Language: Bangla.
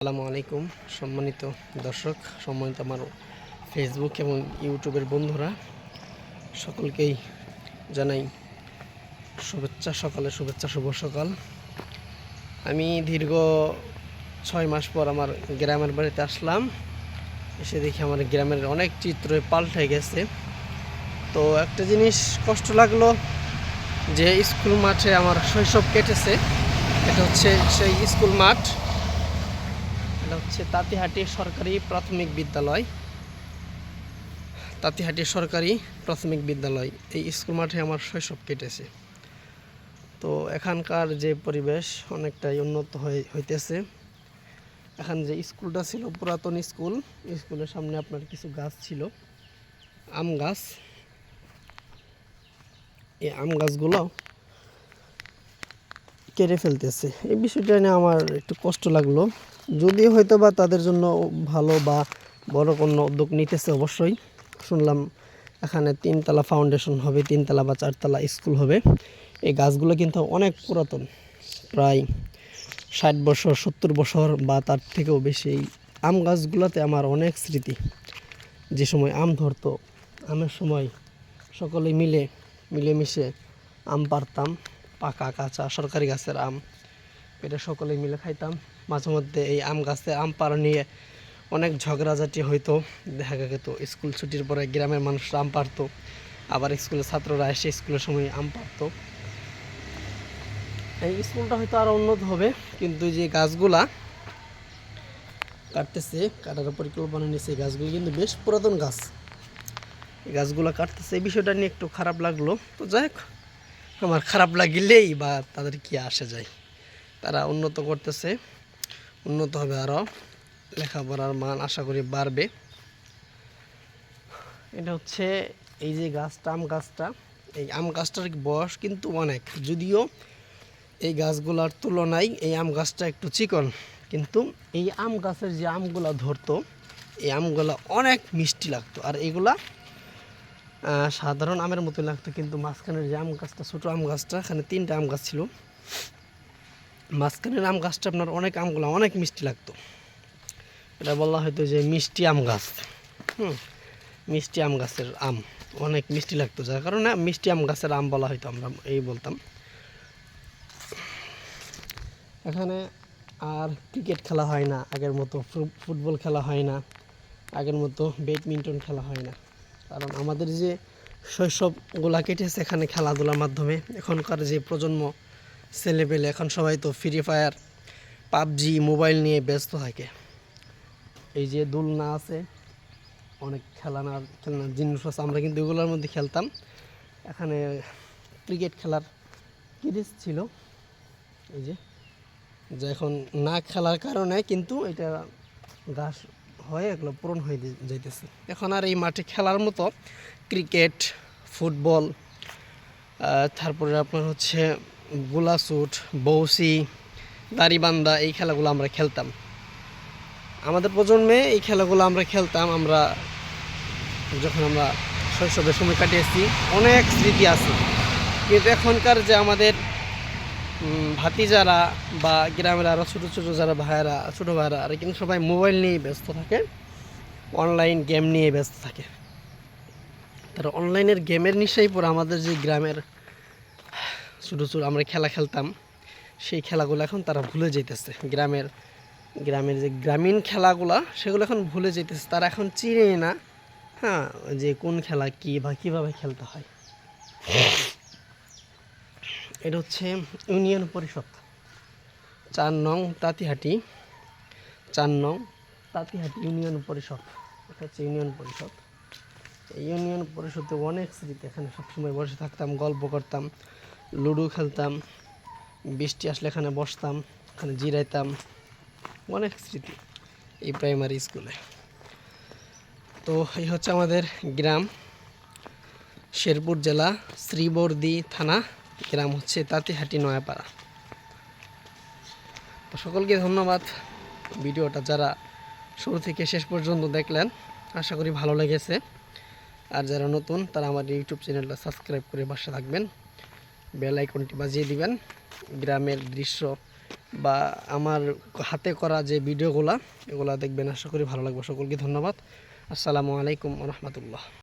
আসসালামু আলাইকুম, সম্মানিত দর্শক, সম্মানিত আমার ফেসবুক এবং ইউটিউবের বন্ধুরা, সকলকেই জানাই শুভেচ্ছা সকালে শুভেচ্ছা, শুভ সকাল। আমি দীর্ঘ ছয় মাস পর আমার গ্রামের বাড়িতে আসলাম। এসে দেখি আমার গ্রামের অনেক চিত্র পাল্টে গেছে। তো একটা জিনিস কষ্ট লাগল যে স্কুল মাঠে আমার শৈশব কেটেছে। এটা হচ্ছে সেই স্কুল মাঠ। এটা হচ্ছে তাঁতিহাটি সরকারি প্রাথমিক বিদ্যালয়। তাঁতিহাটি সরকারি প্রাথমিক বিদ্যালয়। এই স্কুল মাঠে আমার শৈশব কেটেছে। তো এখানকার যে পরিবেশ অনেকটাই উন্নত হইতেছে। এখান যে স্কুলটা ছিল পুরাতন স্কুল, স্কুলের সামনে আপনার কিছু গাছ ছিল। আম গাছ। এই আম গাছগুলো কেড়ে ফেলতেছে। এই বিষয়টা নিয়ে আমার একটু কষ্ট লাগল। যদিও হয়তো বা তাদের জন্য ভালো বা বড় কোনো উদ্যোগ নিতেছে অবশ্যই। শুনলাম এখানে তিনতলা ফাউন্ডেশন হবে, তিনতলা বা চারতলা স্কুল হবে। এই গাছগুলো কিন্তু অনেক পুরাতন, প্রায় ষাট বছর, সত্তর বছর বা তার থেকেও বেশি। এই আম গাছগুলোতে আমার অনেক স্মৃতি। যে সময় আম ধরতো, আমের সময় সকলে মিলে, মিলেমিশে আম পারতাম, পাকা কাঁচা সরকারি গাছের আম। এটা সকলে মিলে খাইতাম। মাঝে মধ্যে এই আম গাছে আম পাড়া নিয়ে অনেক ঝগড়াঝাটি হইতো। দেখা যেত স্কুল ছুটির পরে গ্রামের মানুষরা আম পারতো আবার স্কুলের ছাত্ররা এসে স্কুলের সময় আম পারতো এই স্কুলটা হয়তো আরও উন্নত হবে, কিন্তু যে গাছগুলা কাটতেছে, কাটার পরিকল্পনা নিয়েছে এই গাছগুলো কিন্তু বেশ পুরাতন গাছ। এই গাছগুলো কাটতেছে, এই বিষয়টা নিয়ে একটু খারাপ লাগল। তো যাই হোক, আমার খারাপ লাগিলেই বা তাদের কি আসে যায়। তারা উন্নত করতেছে, উন্নত হবে আরও লেখাপড়ার মান আশা করি বাড়বে। এটা হচ্ছে এই যে গাছটা, আম গাছটা। এই আম গাছটার বয়স কিন্তু অনেক। যদিও এই গাছগুলোর তুলনায় এই আম গাছটা একটু চিকন, কিন্তু এই আম গাছের যে আমগুলা ধরতো, এই আমগুলা অনেক মিষ্টি লাগতো। আর এগুলা সাধারণ আমের মতো লাগতো, কিন্তু মাঝখানের যে আম গাছটা, ছোটো আম গাছটা, এখানে তিনটা আম গাছ ছিল। মাঝখানের আম গাছটা আপনার অনেক আমগুলো অনেক মিষ্টি লাগতো। এটা বলা হয়তো যে মিষ্টি আম গাছ। হুম, মিষ্টি আম গাছের আম অনেক মিষ্টি লাগতো, যার কারণে মিষ্টি আম গাছের আম বলা হয়তো আমরা এই বলতাম। এখানে আর ক্রিকেট খেলা হয় না, আগের মতো ফুটবল খেলা হয় না, আগের মতো ব্যাডমিন্টন খেলা হয় না। কারণ আমাদের যে শৈশবগুলা কেটেছে এখানে খেলাধুলার মাধ্যমে, এখনকার যে প্রজন্ম ছেলেপেলে এখন সবাই তো ফ্রি ফায়ার পাবজি, মোবাইল নিয়ে ব্যস্ত থাকে। এই যে দোলনা আছে, অনেক খেলানার, খেলনার জিনিস আছে। আমরা কিন্তু এগুলোর মধ্যে খেলতাম। এখানে ক্রিকেট খেলার ক্রিজ ছিল। এই যে যে এখন না খেলার কারণে কিন্তু এটা ঘাস হয়ে এগুলো পূরণ হয়ে যাইতেছে। এখন আর এই মাঠে খেলার মতো ক্রিকেট ফুটবল তারপরে আপনার হচ্ছে গোলাসুট বৌসি দাড়িবান্ধা এই খেলাগুলো আমরা খেলতাম। আমাদের প্রজন্মে এই খেলাগুলো আমরা খেলতাম আমরা যখন আমরা শৈশবের সময় কাটিয়েছি অনেক স্মৃতি আছে। কিন্তু এখনকার যে আমাদের উম, ভাতিজারা বা গ্রামের আরও ছোটো ছোটো যারা ভাইয়েরা ছোটো ভাইয়েরা আর কিন্তু সবাই মোবাইল নিয়ে ব্যস্ত থাকে অনলাইন গেম নিয়ে ব্যস্ত থাকে। তারা অনলাইনের গেমের নিশাই পরে আমাদের যে গ্রামের ছোটো ছোটো আমরা খেলা খেলতাম, সেই খেলাগুলো এখন তারা ভুলে যেতেছে গ্রামের গ্রামের যে গ্রামীণ খেলাগুলা, সেগুলো এখন ভুলে যেতেছে তারা এখন চিনে না হ্যাঁ যে কোন খেলা কী বা কীভাবে খেলতে হয়। এটা হচ্ছে ইউনিয়ন পরিষদ। চার নং তাঁতিহাটি, চার নং তাঁতিহাটি ইউনিয়ন পরিষদ। এটা হচ্ছে ইউনিয়ন পরিষদ। ইউনিয়ন পরিষদে অনেক স্মৃতি, এখানে সবসময় বসে থাকতাম, গল্প করতাম। লুডো খেলতাম, বৃষ্টি আসলে এখানে বসতাম, এখানে জিরাইতাম, অনেক স্মৃতি এই প্রাইমারি স্কুলে তো এই হচ্ছে আমাদের গ্রাম, শেরপুর জেলা, শ্রীবর্দি থানা, গ্রাম হচ্ছে তাঁতিহাটি, নয়াপাড়া। তো সকলকে ধন্যবাদ ভিডিওটা যারা শুরু থেকে শেষ পর্যন্ত দেখলেন, আশা করি ভালো লেগেছে। আর যারা নতুন, তারা আমার ইউটিউব চ্যানেলটা সাবস্ক্রাইব করে পাশে থাকবেন। বেল আইকনটি বাজিয়ে দিবেন। গ্রামের দৃশ্য বা আমার হাতে করা যে ভিডিওগুলা, এগুলা দেখবেন। আশা করি ভালো লাগবে। সকলকে ধন্যবাদ। আসসালামু আলাইকুম রহমতুল্লাহ।